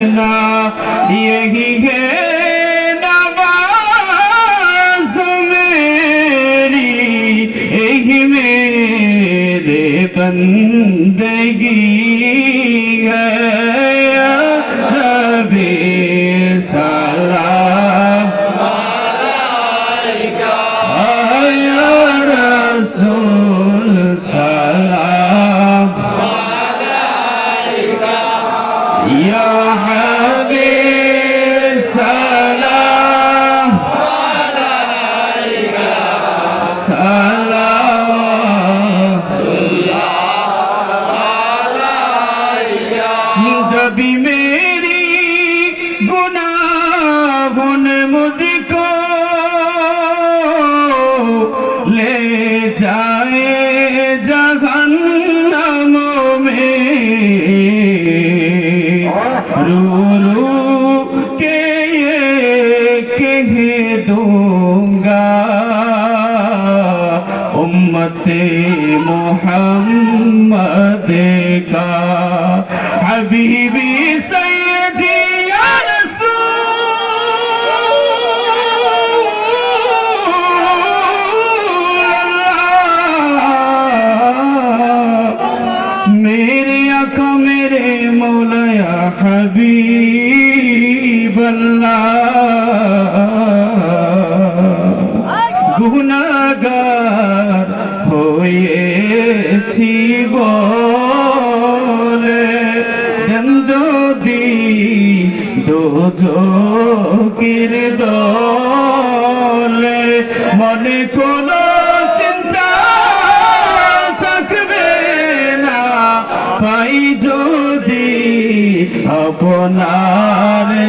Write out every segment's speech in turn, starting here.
ना यही है नवाज मेरी यही मेरे बंदगी गुनाहों ने मुझको ले जाए जहन्नम में रू रू के ये कह दूंगा उम्मते मोहम्मद का हबीबी सैयदी গুণাগার হয়েছি বলে। যেন যদি দোজকির দলে মনে কোনো চিন্তা থাকবে না পাই যদি আপনা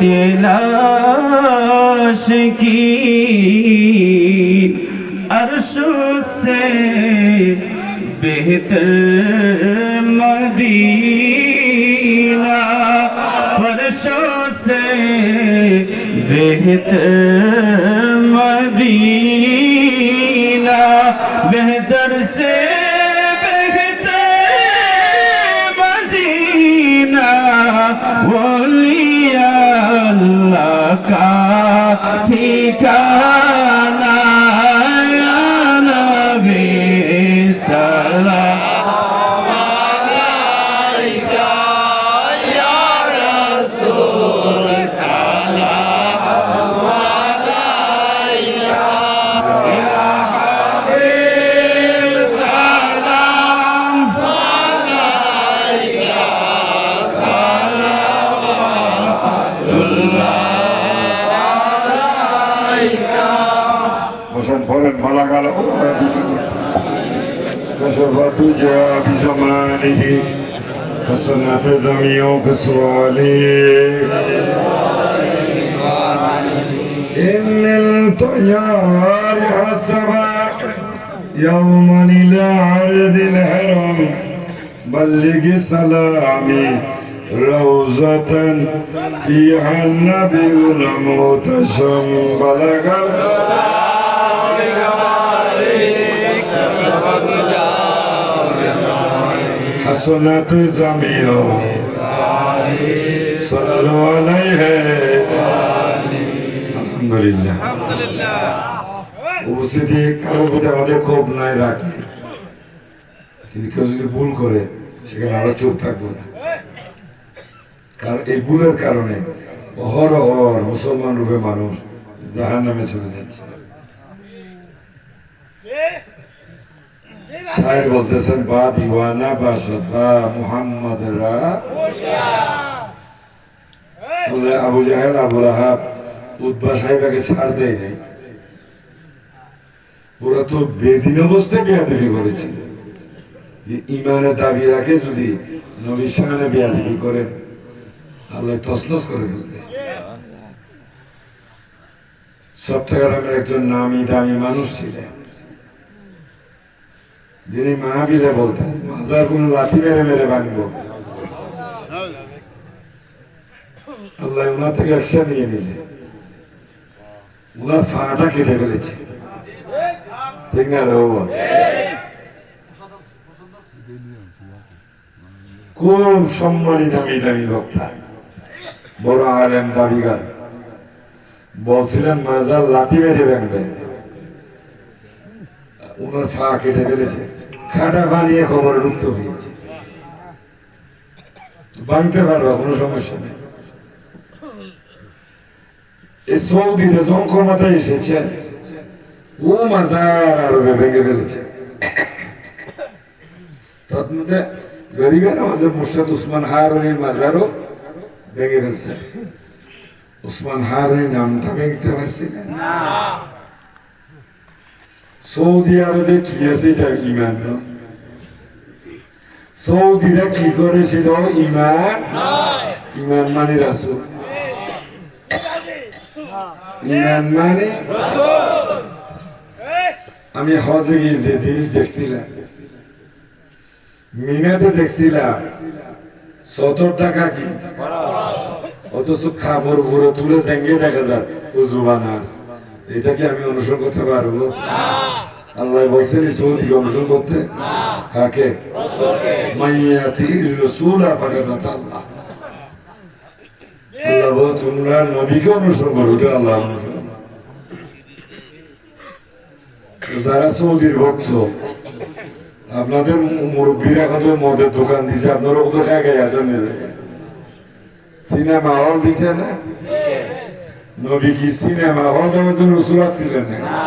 तलाश की अर्श से बेहतर मदीना फर्शों से बेहतर मदीना बेहतर से बेहतर मदीना वो ঢাকা ঠিকা وصل فرد بلغ الأولى كشف الدجى بزمانه حسنات زميع كسواله إن الطيار حسب يوما إلى عرض الحرم بلغ سلامي روزة فيها النبي المتشم بلغ حسنات زميع صلوا عليه আলহামদুলিল্লাহ উপস্থিতি কারোর প্রতি আমাদের ক্ষোভ নাই রাখি কিন্তু কেউ যদি ভুল করে সেখানে আমরা চুপ থাকবো না। কারণ এই ভুলের কারণে অহরহর মুসলমান রূপে মানুষ জাহান নামে চলে যাচ্ছে শায়ের বলতেছেন, বা দিওয়ানা, বা সদা মুহাম্মদরা। আবু জাহেল, আবু রাহাব উদ্বা সাহেবাকে ছাড় দেয় নাই। ওরা তো বেদিন অবস্থায় বিয়াদবি করেছিল ইমানের দাবি রাখে যদি নবীর সামনে বিয়াদবি করে, আল্লাহ তসনস করে ফেলবে। সপ্তাহের একজন নামি দামি মানুষ ছিলেন। যিনি মা মাহাবীরে বলতেন, মাজার কোন লাথি মেরে মেরে ভাঙবো আল্লাহ ওনার থেকে একশা নিয়ে নিলে। ওনার ফাটা কেটে ফেলেছে। ঠিক না রে খুব সম্মানী দামি দামি বক্তা, বড় আলেম দাবিগার, বলছিলেন, মাজার লাথি মেরে ভাঙবে ওনার ফা কেটে ফেলেছে। খাটা বানিয়ে খবরে ঢুকতে হয়েছে। ভাঙতে পারবা, কোনো সমস্যা নেই। এই সৌদিতে যখন ক্ষমতায় এসেছে। ও মাজার আরবে ভেঙে ফেলেছে। তার মধ্যে গরিবের মাঝে মুর্শাদ উসমান হারুনির মাজারও ভেঙে ফেলছে। উসমান হারুনি নামটা ভেঙতে পারছি না। সৌদি আরবে কি আছে এটা ইমান সৌদিরা কি করে করেছিল ইমান? ইমান মানে রাসুল। ইমান মানে আমি হজে গিয়ে যে জিনিস দেখছিলাম, মিনাতে দেখছিলাম সত্তর টাকা কি? অথচ খাবার উপরে তুলে জেঙ্গে দেখা যায় উজু এটা কি আমি অনুসরণ করতে পারব? আল্লাহ বলছেন অনুসরণ করতে। কাকে? আল্লাহ। আল্লাহ নবীকে অনুসরণ করো আল্লাহ অনুসরণ। যারা সৌদির ভক্ত, আপনাদের মুরব্বীরা এখন মদের দোকান দিছে, আপনারা ওদের খাই আসেন সিনেমা হল দিছে না? নবী কি সিনেমা হল দেবে রসুল আসছিলেন। না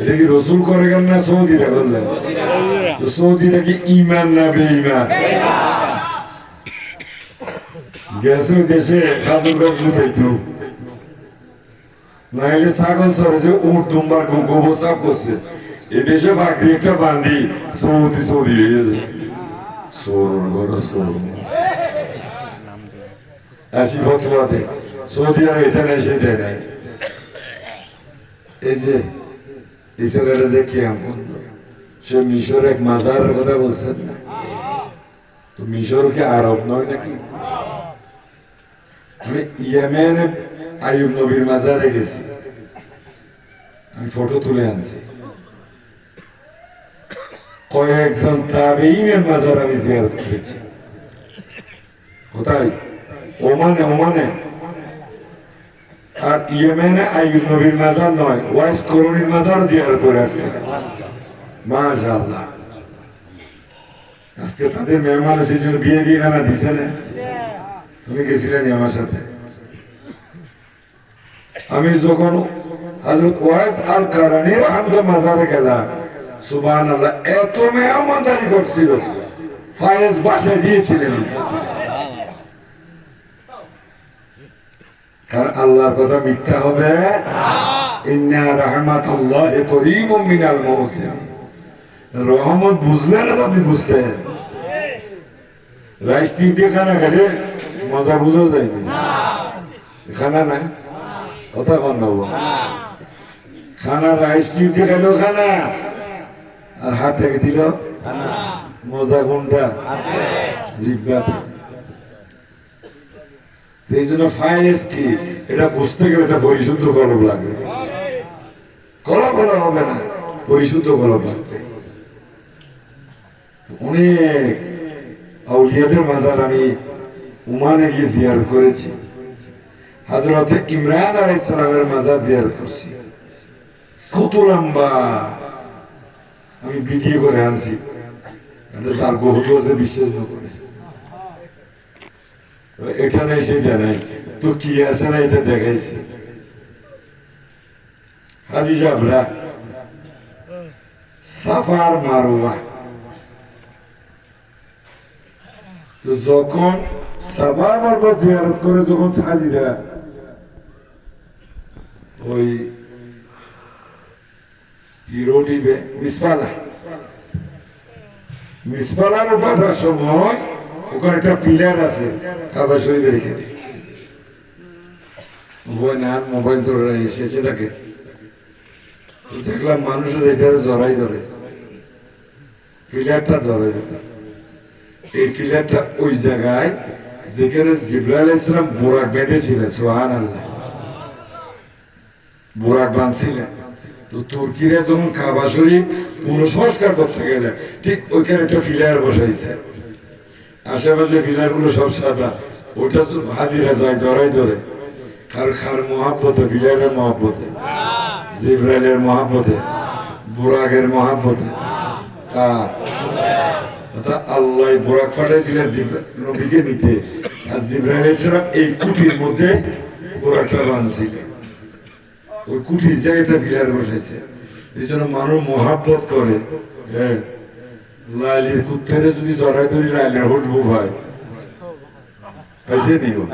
এটা কি রসুল করে গেল না সৌদিরা বললেন? তো সৌদিরা কি ইমান না বেঈমান? গেছে দেশে খাজুর গাছ লুটাইতো নাইলে ছাগল চড়েছে উঠ দুম্বার গোবর সাফ করছে। এদেশে বাকি একটা বান্ধি সৌদি সৌদি হয়ে গেছে। সোর ঘর, সোর। আসি ফতুয়াতে সৌদি আর এটা সেটা নেই। এই যে ছেলেটা যে কেমন সে মিশর এক মাজারের কথা বলছেন না? মিশর কি আরব নয় নাকি? আমি ইয়েমেনে আয়ুব নবীর মাজারে গেছি। আমি ফটো তুলে আনছি। কয়েকজন তাবেইনের মাজার আমি জিয়ারত করেছি। কোথায়? ওমানে ওমানে। আর ইয়েমেনে আইয়ুব নবীর মাজার নয়, ওয়াইস করুণীর মাজার জিয়ারত করে আসছে। মাশাআল্লাহ। আজকে তাদের মেহমান জন্য বিয়ে দিয়ে খানা দিছে না? তুমি গেছিলে নি আমার সাথে? আমি যখন হজরত ওয়াইস আল কারানির আহমদ মাজারে গেলাম সুবান আল্লাহ এত মেহমানদারি করছিল, ফায়েজ বাসায় দিয়েছিলেন। কারণ আল্লাহর কথা মিথ্যা হবে। ইন্না রাহমাতুল্লাহ করিম মিনাল মুহসিন রহমত বুঝলেন আপনি বুঝতেন রাইস দিয়ে খানা খেলে মজা বুঝা যায়নি খানা না কথা কন হব খানা, রাইস টিম দিয়ে খেলো খানা। আর হাত দিল মজা কোনটা জিব্বাতে এই জন্য এটা বুঝতে গেলে লাগবে। হবে না লাগবে। অনেক আউলিয়াদের মাজার আমি উমানে গিয়ে জিয়ারত করেছি। হাজরত ইমরান আলাই ইসলামের মাজার জিয়ারত করছি। কত লম্বা। আমি ভিডিও করে আনছি। এটা বহুত আছে, বিশ্বাস না করে। এটা নেই সেটা নাই তো কি আছে না এটা দেখাইছি? হাজি সাহেবরা, সাফার মারোয়া। তো যখন সাফা মারফত জিয়ারত করে, যখন হাজিরা, ওই ইরোটিবে মিসপালা, মিসপালার ওঠার সময় ওখানে একটা পিলার আছে কাবা শরীফের এখানে নান মোবাইল ধরে এসেছে তাকে দেখলাম মানুষ যেটা জড়াই ধরে। পিলারটা জড়াই ধরে। এই পিলারটা ওই জায়গায় যেখানে জিব্রাইল ইসলাম বোরাক বেঁধেছিলেন সোহান বোরাক বাঁধছিলেন। তো তুর্কিরা যখন কাবা শরীফ পুনঃসংস্কার করতে গেলে ঠিক ওইখানে একটা ফিলার বসাইছে। আশেপাশে ফিলারগুলো সব সাদা। ওটা তো হাজিরা যায় ধরাই ধরে। কার খার মহাব্বতে ফিলারের মহাব্বতে, জিব্রাইলের মহাব্বতে বুরাগের মহাব্বতে। কার? অর্থাৎ আল্লাহ বোরাক জিব্রা- নবীকে নিতে। আর জিব্রাইল ইসলাম এই কুটির মধ্যে বোরাকটা বাঁধছিলেন ওই কুটির জায়গাটা ফিলার বসাইছে। এই জন্য মানুষ মহাব্বত করে। হ্যাঁ। লাইলির কুত্তেরে যদি জড়াই ধরি, লাইলের হুটবু ভাই পাইছে নিও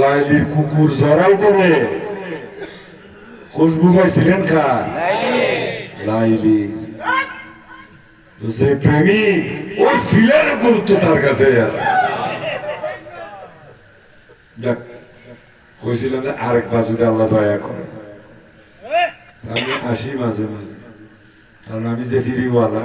লাইলির কুকুর জড়াই ধরে খুশবু পাইছিলেন খা লাইলি। তো সে প্রেমিক ওই ফিলের গুরুত্ব তার কাছে আছে। দেখ, কইছিলাম যে আরেকবার যদি আল্লাহ দয়া করে। আমি আসি মাঝে মাঝে। কারণ আমি যে ফিরিওয়ালা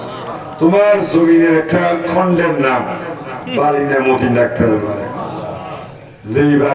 তোমার জমিনের একটা খণ্ডের নাম বালিনা মতিন ডাক্তারের বাড়ি। যেই